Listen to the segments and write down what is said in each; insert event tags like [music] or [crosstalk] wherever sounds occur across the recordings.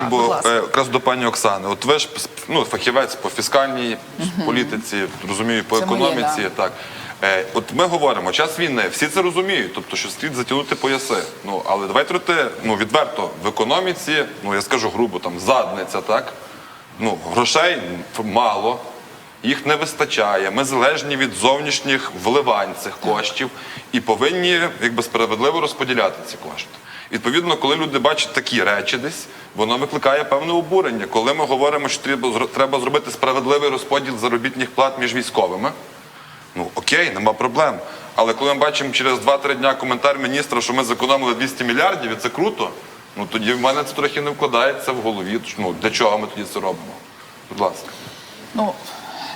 питань, Будь бо ласка. е, якраз до пані Оксани. От ви ж ну, фахівець по фіскальній політиці, розумію, по Це моє, економіці. Так. Е, от ми говоримо, час війни, всі це розуміють, тобто, що слід затягнути пояси. Ну, але давайте ну, відверто, в економіці, ну, я скажу грубо, там, задниця, так? Ну, грошей мало, їх не вистачає. Ми залежні від зовнішніх вливань цих коштів і повинні якби справедливо розподіляти ці кошти. Відповідно, коли люди бачать такі речі десь, воно викликає певне обурення. Коли ми говоримо, що треба, зробити справедливий розподіл заробітних плат між військовими, ну окей, нема проблем. Але коли ми бачимо через 2-3 дня коментар міністра, що ми зекономили 200 мільярдів, і це круто, ну тоді в мене це трохи не вкладається в голові. Ну, для чого ми тоді це робимо? Будь ласка. Ну,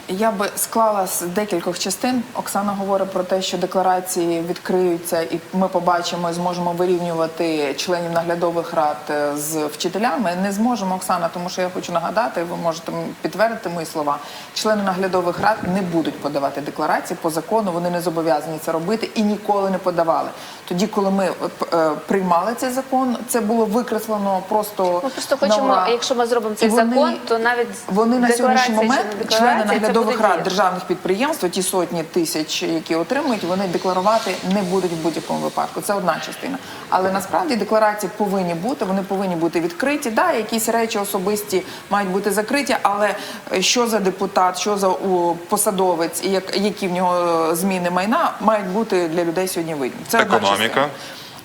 я би склала з декількох частин. Оксана говорить про те, що декларації відкриються, і ми побачимо і зможемо вирівнювати членів наглядових рад е, з вчителями. Не зможемо, Оксана, тому що я хочу нагадати, ви можете підтвердити мої слова. Члени наглядових рад не будуть подавати декларації по закону. Вони не зобов'язані це робити і ніколи не подавали. Тоді, коли ми е, е, приймали цей закон, це було викреслено просто Ми просто хочемо, якщо ми зробимо цей вони- закон, то навіть вони на сьогоднішній момент члени це наглядових рад державних підприємств, ті сотні тисяч, які отримують, вони декларувати не будуть в будь-якому випадку. Це одна частина. Але насправді декларації повинні бути, вони повинні бути відкриті. Да, якісь речі особисті мають бути закриті, але е, що за депутат, що за посадовець і як, які в нього е, зміни майна мають бути для людей сьогодні видні. Це Економіка. частина.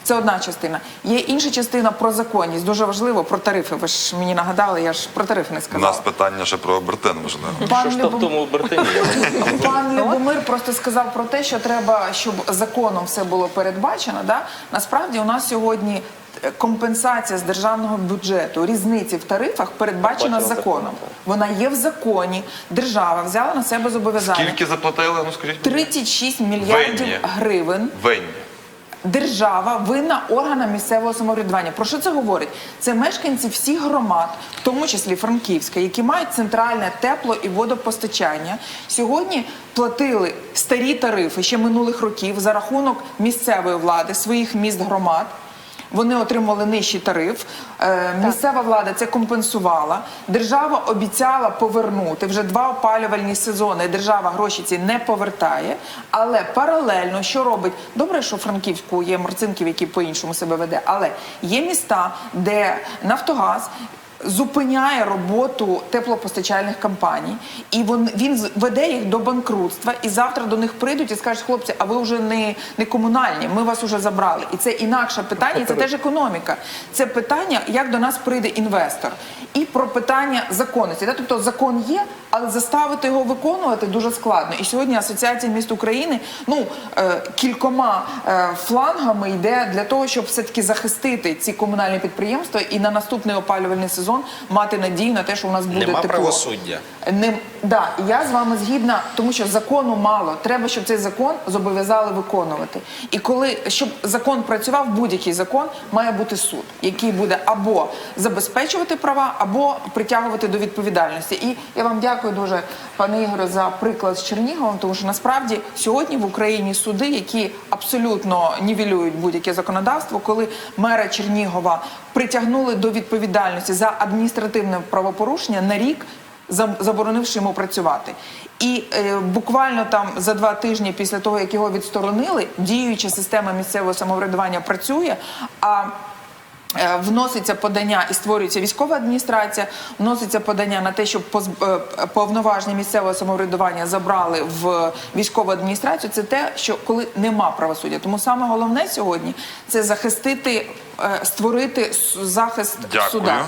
Це одна частина. Є інша частина про законність. Дуже важливо про тарифи. Ви ж мені нагадали, я ж про тарифи не У сказала. нас питання ще про обертин, можливо. Пан Що ж там в Любом- тому Бертині? [laughs] Пан Любомир просто сказав про те, що треба, щоб законом все було передбачено. Да? Насправді у нас сьогодні е, компенсація з державного бюджету, різниці в тарифах передбачена законом. законом, так. Вона є в законі. Держава взяла на себе зобов'язання. Скільки заплатили? Ну скажіть. 36 мільярдів Винні. гривень Винні. Держава винна органам місцевого самоврядування. Про що це говорить? Це мешканці всіх громад, в тому числі Франківська, які мають центральне тепло і водопостачання. Сьогодні платили старі тарифи ще минулих років за рахунок місцевої влади, своїх міст громад. Вони отримали нижчий тариф. Е, місцева влада це компенсувала. Держава обіцяла повернути вже два опалювальні сезони. Держава гроші ці не повертає. Але паралельно, що робить добре, що Франківську є Марцинків, який по-іншому себе веде. Але є міста, де Нафтогаз. Зупиняє роботу теплопостачальних компаній, і він, він веде їх до банкрутства. І завтра до них прийдуть і скажуть, хлопці, а ви вже не, не комунальні, ми вас вже забрали. І це інакше питання, і це теж економіка. Це питання, як до нас прийде інвестор, і про питання законності. Тобто закон є, але заставити його виконувати дуже складно. І сьогодні Асоціація міст України ну е, кількома е, флангами йде для того, щоб все таки захистити ці комунальні підприємства і на наступний опалювальний сезон мати надію на те, що у нас буде Нема тепло. правосуддя. Не да, я з вами згідна, тому що закону мало. Треба, щоб цей закон зобов'язали виконувати. І коли щоб закон працював, будь-який закон має бути суд, який буде або забезпечувати права, або притягувати до відповідальності. І я вам дякую дуже, пане Ігоре, за приклад з Черніговом, тому що насправді сьогодні в Україні суди, які абсолютно нівелюють будь-яке законодавство, коли мера Чернігова притягнули до відповідальності за адміністративне правопорушення на рік заборонивши йому працювати. І е, буквально там за два тижні після того, як його відсторонили, діюча система місцевого самоврядування працює. А е, Вноситься подання і створюється військова адміністрація, вноситься подання на те, щоб поз- е, повноваження місцевого самоврядування забрали в військову адміністрацію. Це те, що коли нема правосуддя. Тому саме головне сьогодні це захистити, е, створити захист Дякую. судах.